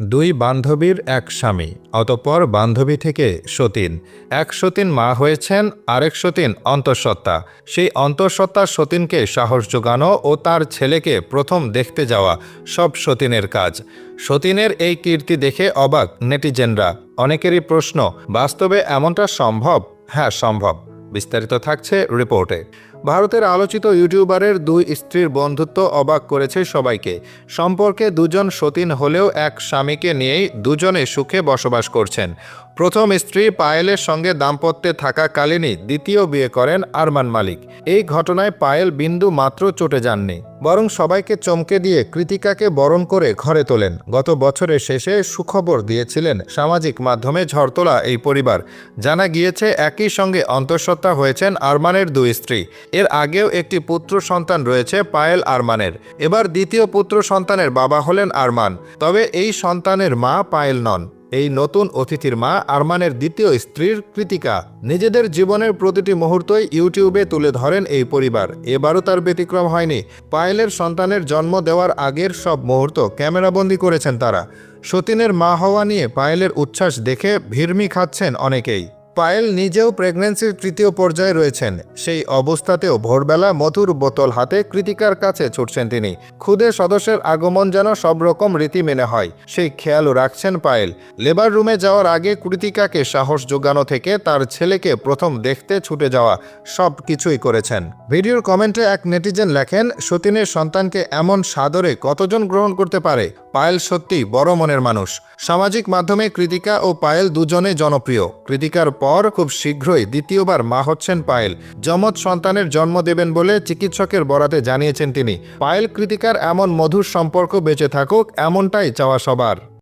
দুই বান্ধবীর এক স্বামী, অতপর বান্ধবী থেকে সতীন। এক সতীন মা হয়েছেন, আরেক সতীন অন্তঃসত্ত্বা। সেই অন্তঃসত্ত্বা সতীনকে সাহস যোগানো ও তার ছেলেকে প্রথম দেখতে যাওয়া সব সতীনের কাজ। সতীনের এই কীর্তি দেখে অবাক নেটিজেনরা। অনেকেরই প্রশ্ন, বাস্তবে এমনটা সম্ভব? হ্যাঁ সম্ভব। বিস্তারিত থাকছে রিপোর্টে। ভারতের আলোচিত ইউটিউবারের দুই স্ত্রীর বন্ধুত্ব অবাক করেছে সবাইকে। সম্পর্কে দুজন সতীন হলেও এক স্বামীকে নিয়েই দুজনে সুখে বসবাস করছেন। প্রথম স্ত্রী পায়েলের সঙ্গে দাম্পত্যে থাকাকালীনই দ্বিতীয় বিয়ে করেন আরমান মালিক। এই ঘটনায় পায়েল বিন্দু মাত্র চটে যাননি, বরং সবাইকে চমকে দিয়ে কৃতিকাকে বরণ করে ঘরে তোলেন। গত বছরের শেষে সুখবর দিয়েছিলেন সামাজিক মাধ্যমে ঝড় তোলা এই পরিবার। জানা গিয়েছে, একই সঙ্গে অন্তঃসত্ত্বা হয়েছেন আরমানের দুই স্ত্রী। এর আগেও একটি পুত্র সন্তান রয়েছে পায়েল আরমানের। এবার দ্বিতীয় পুত্র সন্তানের বাবা হলেন আরমান। তবে এই সন্তানের মা পায়েল নন। এই নতুন অতিথির মা আরমানের দ্বিতীয় স্ত্রীর কৃতিকা। নিজেদের জীবনের প্রতিটি মুহূর্তই ইউটিউবে তুলে ধরেন এই পরিবার। এবারও তার ব্যতিক্রম হয়নি। পায়েলের সন্তানের জন্ম দেওয়ার আগের সব মুহূর্ত ক্যামেরাবন্দি করেছেন তারা। সতীনের মা হওয়া নিয়ে পায়েলের উচ্ছ্বাস দেখে ভিড়মি খাচ্ছেন অনেকেই। পায়েল নিজেও প্রেগন্যান্সির তৃতীয় পর্যায়ে রয়েছেন। সেই অবস্থাতেও ভোরবেলা মধুর বোতল হাতে কৃতিকার কাছে ছুটছেন তিনি। খুদে সদস্যের আগমন যেন সব রকম রীতি মেনে হয়, সেই খেয়ালও রাখছেন পায়েল। লেবার রুমে যাওয়ার আগে কৃতিকাকে সাহস যোগানো থেকে তার ছেলেকে প্রথম দেখতে ছুটে যাওয়া সব কিছুই করেছেন। ভিডিওর কমেন্টে এক নেটিজেন লেখেন, সতীনের সন্তানকে এমন সাদরে কতজন গ্রহণ করতে পারে? পায়েল সত্যি বড় মনের মানুষ। সামাজিক মাধ্যমে কৃতিকা ও পায়েল দুজনে জনপ্রিয়। কৃতিকার পর খুব শীঘ্রই দ্বিতীয়বার মা হচ্ছেন পায়েল। যমজ সন্তানের জন্ম দেবেন বলে চিকিৎসকের বরাতে জানিয়েছেন তিনি। পায়েল কৃতিকার এমন মধুর সম্পর্ক বেঁচে থাকুক, এমনটাই চাওয়া সবার।